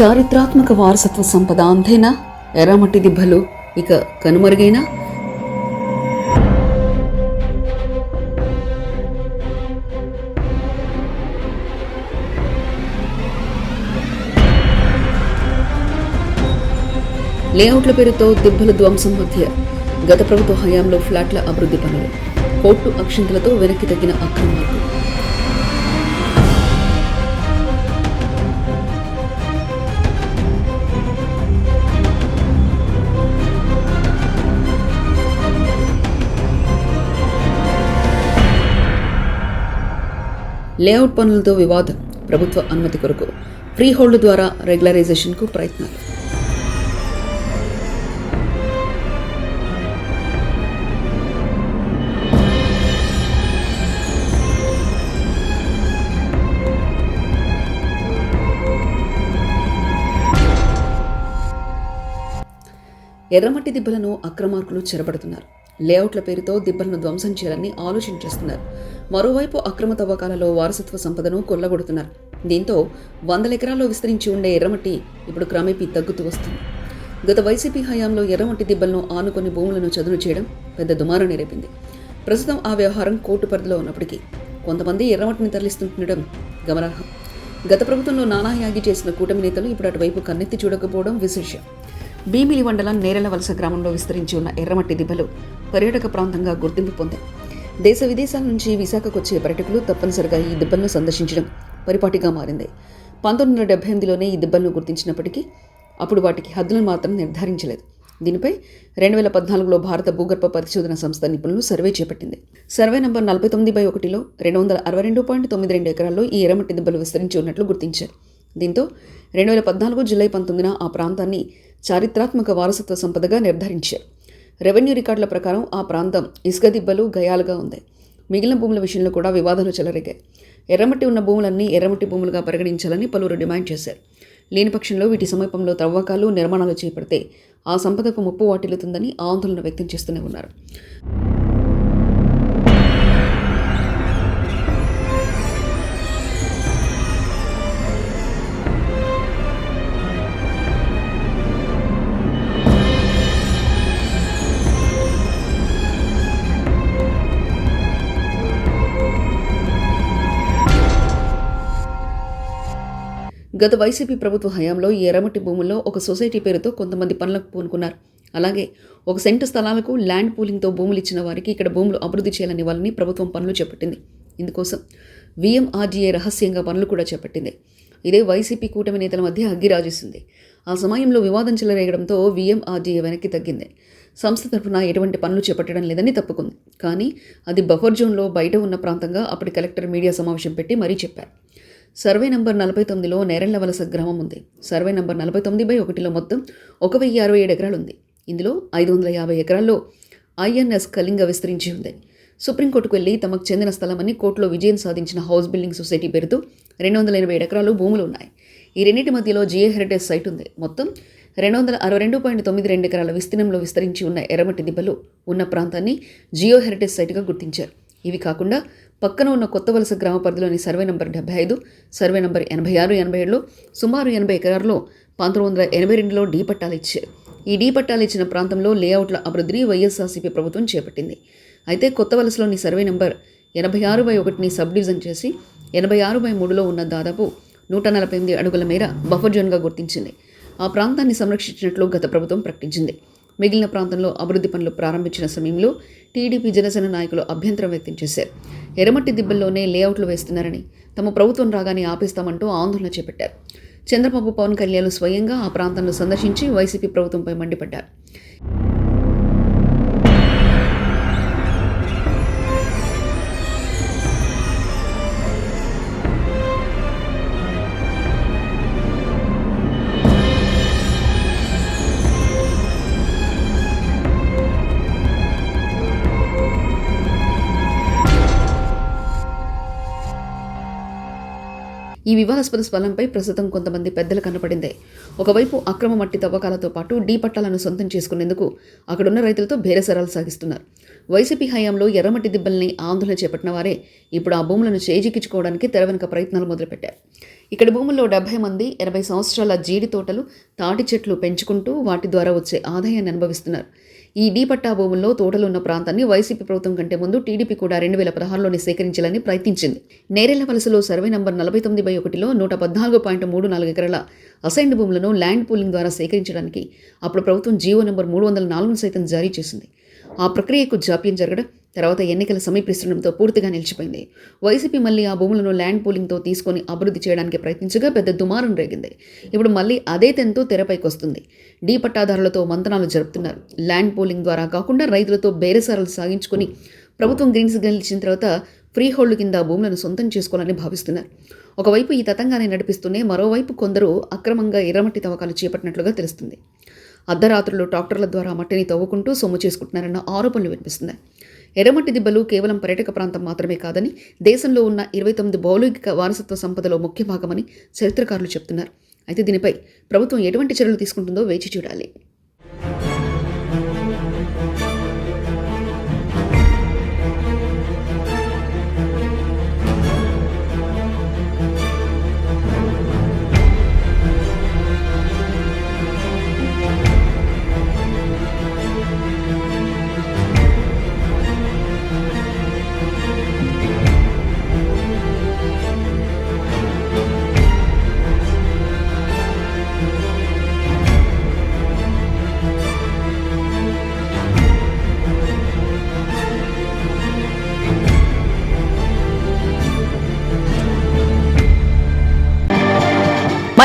చారిత్రాత్మక వారసత్వ సంపద అంతేనా? ఎర్రమట్టి దిబ్బలు ఇక కనుమరుగైనా? లేఅవుట్ల పేరుతో దిబ్బల ధ్వంసం మధ్య గత ప్రభుత్వ హయాంలో ఫ్లాట్ల అభివృద్ధి పనులు. కోర్టు అక్షింతలతో వెనక్కి తగ్గిన అక్రమాలు లేఅవుట్ పనులతో వివాదం ప్రభుత్వ అనుమతి కొరకు. ఫ్రీహోల్డ్ ద్వారా రెగ్యులరైజేషన్కు ప్రయత్నాలు. ఎర్రమట్టి దిబ్బలను అక్రమార్కులు చెరబడుతున్నారు లేఅవుట్ల పేరుతో దిబ్బలను ధ్వంసం చేయాలని ఆలోచన చేస్తున్నారు. మరోవైపు అక్రమ తవ్వకాలలో వారసత్వ సంపదను కొల్లగొడుతున్నారు. దీంతో వందల ఎకరాల్లో విస్తరించి ఉండే ఎర్రమట్టి ఇప్పుడు క్రమేపీ తగ్గుతూ వస్తుంది. గత వైసీపీ హయాంలో ఎర్రమట్టి దిబ్బలను ఆనుకొని భూములను చదును చేయడం పెద్ద దుమారం రేపింది. ప్రస్తుతం ఆ వ్యవహారం కోర్టు పరిధిలో ఉన్నప్పటికీ కొంతమంది ఎర్రమట్టిని తరలిస్తుండడం గమనార్హం. గత ప్రభుత్వంలో నానా యాగి చేసిన కూటమి నేతలు ఇప్పుడు అటువైపు కన్నెత్తి చూడకపోవడం విశేషం. భీమిలి మండలం నేరల వలస గ్రామంలో విస్తరించి ఉన్న ఎర్రమట్టి దిబ్బలు పర్యాటక ప్రాంతంగా గుర్తింపు పొందాయి. దేశ విదేశాల నుంచి విశాఖకు వచ్చే పర్యటకులు తప్పనిసరిగా ఈ దిబ్బలను సందర్శించడం పరిపాటిగా మారింది. పంతొమ్మిది వందల డెబ్బై ఎనిమిదిలోనే ఈ దిబ్బలను గుర్తించినప్పటికీ అప్పుడు వాటికి హద్దులను మాత్రం నిర్ధారించలేదు. దీనిపై రెండు వేల పద్నాలుగులో భారత భూగర్భ పరిశోధన సంస్థ నిపుణులు సర్వే చేపట్టింది. సర్వే నంబర్ నలభై తొమ్మిది బై ఒకటిలో రెండు వందల అరవై రెండు పాయింట్ తొమ్మిది రెండు ఎకరాల్లో ఈ ఎర్రమట్టి దిబ్బలు విస్తరించి ఉన్నట్లు గుర్తించారు. దీంతో రెండు వేల పద్నాలుగు జూలై పంతొమ్మిదిన ఆ ప్రాంతాన్ని చారిత్రాత్మక వారసత్వ సంపదగా నిర్ధారించారు. రెవెన్యూ రికార్డుల ప్రకారం ఆ ప్రాంతం ఇసుక దిబ్బలు గయాలుగా ఉంది. మిగిలిన భూముల విషయంలో కూడా వివాదాలు చెలరేగాయి. ఎర్రమట్టి ఉన్న భూములన్నీ ఎర్రమట్టి భూములుగా పరిగణించాలని పలువురు డిమాండ్ చేశారు. లేని పక్షంలో వీటి సమీపంలో త్రవ్వకాలు నిర్మాణాలు చేపడితే ఆ సంపదకు ముప్పు వాటిల్లుతుందని ఆందోళన వ్యక్తం చేస్తూనే ఉన్నారు. గత వైసీపీ ప్రభుత్వ హయాంలో ఈ ఎర్రమట్టి భూముల్లో ఒక సొసైటీ పేరుతో కొంతమంది పనులకు పూనుకున్నారు. అలాగే ఒక సెంటు స్థలాలకు ల్యాండ్ పూలింగ్తో భూములు ఇచ్చిన వారికి ఇక్కడ భూములు అభివృద్ధి చేయాలని వాళ్ళని ప్రభుత్వం పనులు చేపట్టింది. ఇందుకోసం విఎంఆర్జీఏ రహస్యంగా పనులు కూడా చేపట్టింది. ఇదే వైసీపీ కూటమి నేతల మధ్య అగ్గిరాజేసింది. ఆ సమయంలో వివాదం చెలరేగడంతో విఎంఆర్జీఏ వెనక్కి తగ్గింది. సంస్థ తరఫున ఎటువంటి పనులు చేపట్టడం లేదని తప్పుకుంది. కానీ అది బఫర్ జోన్లో బయట ఉన్న ప్రాంతంగా అప్పటి కలెక్టర్ మీడియా సమావేశం పెట్టి మరీ చెప్పారు. సర్వే నంబర్ నలభై తొమ్మిదిలో నేరెళ్ళ వలస గ్రామం ఉంది. సర్వే నంబర్ నలభై తొమ్మిది బై ఒకటిలో మొత్తం ఒక వెయ్యి అరవై ఏడు ఎకరాలు ఉంది. ఇందులో ఐదు వందల యాభై ఎకరాల్లో ఐఎన్ఎస్ కళింగ విస్తరించి ఉంది. సుప్రీంకోర్టుకు వెళ్ళి తమకు చెందిన స్థలమని కోర్టులో విజయం సాధించిన హౌస్ బిల్డింగ్ సొసైటీ పేరుతో రెండు వందల ఎనభై ఏడు ఎకరాలు భూములు ఉన్నాయి. ఈ రెండింటి మధ్యలో జిఏ హెరిటేజ్ సైట్ ఉంది. మొత్తం రెండు వందల అరవై రెండు పాయింట్ తొమ్మిది రెండు ఎకరాల విస్తీర్ణంలో విస్తరించి ఉన్న ఎర్రమట్టి దిబ్బలు ఉన్న ప్రాంతాన్ని జియో హెరిటేజ్ సైట్గా గుర్తించారు. ఇవి కాకుండా పక్కన ఉన్న కొత్త వలస గ్రామ పరిధిలోని సర్వే నంబర్ డెబ్బై ఐదు సర్వే నంబర్ ఎనభై ఆరు ఎనభై ఏడులో సుమారు ఎనభై ఎకరాల్లో పంతొమ్మిది వందల ఎనభై రెండులో డీ పట్టాలు ఇచ్చారు. ఈ డీ పట్టాలు ఇచ్చిన ప్రాంతంలో లేఅవుట్ల అభివృద్ధిని వైఎస్ఆర్సీపీ ప్రభుత్వం చేపట్టింది. అయితే కొత్త వలసలోని సర్వే నంబర్ ఎనభై ఆరు బై ఒకటిని సబ్ డివిజన్ చేసి ఎనభై ఆరు బై మూడులో ఉన్న దాదాపు నూట నలభై ఎనిమిది అడుగుల మేర బఫర్ జోన్గా గుర్తించింది. ఆ ప్రాంతాన్ని సంరక్షించినట్లు గత ప్రభుత్వం ప్రకటించింది. మిగిలిన ప్రాంతంలో అభివృద్ధి పనులు ప్రారంభించిన సమయంలో టీడీపీ జనసేన నాయకులు అభ్యంతరం వ్యక్తం చేశారు. ఎర్రమట్టి దిబ్బల్లోనే లేఅవుట్లు వేస్తున్నారని తమ ప్రభుత్వం రాగానే ఆపేస్తామంటూ ఆందోళన చేపట్టారు. చంద్రబాబు పవన్ కళ్యాణ్ స్వయంగా ఆ ప్రాంతాన్ని సందర్శించి వైసీపీ ప్రభుత్వంపై మండిపడ్డారు. ఈ వివాదాస్పద స్థలంపై ప్రస్తుతం కొంతమంది పెద్దలు కనపడిందే. ఒకవైపు అక్రమ మట్టి తవ్వకాలతో పాటు డీ పట్టాలను సొంతం చేసుకునేందుకు అక్కడున్న రైతులతో బేరసరాలు సాగిస్తున్నారు. వైసీపీ హయాంలో ఎర్రమట్టి దిబ్బల్ని ఆందోళన చేపట్టిన వారే ఇప్పుడు ఆ భూములను చేజిక్కించుకోవడానికి తెర వెనుక ప్రయత్నాలు మొదలుపెట్టారు. ఇక్కడ భూముల్లో డెబ్బై మంది ఎనభై సంవత్సరాల జీడి తోటలు తాటి చెట్లు పెంచుకుంటూ వాటి ద్వారా వచ్చే ఆదాయాన్ని అనుభవిస్తున్నారు. ఈ డీ పట్టా భూముల్లో తోటలు ఉన్న ప్రాంతాన్ని వైసీపీ ప్రభుత్వం కంటే ముందు టీడీపీ కూడా రెండు వేల పదహారులోనే సేకరించాలని ప్రయత్నించింది. నేరెళ్ళ వలసలో సర్వే నంబర్ నలభై తొమ్మిది బై ఒకటిలో నూట పద్నాలుగు పాయింట్ మూడు నాలుగు ఎకరాల అసైన్డ్ భూములను ల్యాండ్ పూలింగ్ ద్వారా సేకరించడానికి అప్పుడు ప్రభుత్వం జీవో నెంబర్ మూడు వందల నాలుగును సైతం జారీ చేసింది. ఆ ప్రక్రియకు జాప్యం జరగడం తర్వాత ఎన్నికలు సమీపిస్తుండటంతో పూర్తిగా నిలిచిపోయింది. వైసీపీ మళ్ళీ ఆ భూములను ల్యాండ్ పూలింగ్తో తీసుకొని అభివృద్ధి చేయడానికి ప్రయత్నించగా పెద్ద దుమారం రేగింది. ఇప్పుడు మళ్ళీ అదే తెంతో తెరపైకి వస్తుంది. డీ పట్టాదారులతో మంతనాలు జరుపుతున్నారు. ల్యాండ్ పూలింగ్ ద్వారా కాకుండా రైతులతో బేరసారాలు సాగించుకొని ప్రభుత్వం గ్రీన్ సిగ్నల్ ఇచ్చిన తర్వాత ఫ్రీ హోల్డ్ కింద భూములను సొంతం చేసుకోవాలని భావిస్తున్నారు. ఒకవైపు ఈ తతంగాన్ని నడిపిస్తూనే మరోవైపు కొందరు అక్రమంగా ఎర్రమట్టి తవ్వకాలు చేపట్టినట్లుగా తెలుస్తుంది. అర్ధరాత్రులు ట్రాక్టర్ల ద్వారా మట్టిని తవ్వుకుంటూ సొమ్ము చేసుకుంటున్నారన్న ఆరోపణలు వినిపిస్తున్నాయి. ఎర్రమట్టి దిబ్బలు కేవలం పర్యాటక ప్రాంతం మాత్రమే కాదని దేశంలో ఉన్న ఇరవై తొమ్మిది భౌగోళిక వారసత్వ సంపదలో ముఖ్య భాగమని చరిత్రకారులు చెప్తున్నారు. అయితే దీనిపై ప్రభుత్వం ఎటువంటి చర్యలు తీసుకుంటుందో వేచి చూడాలి.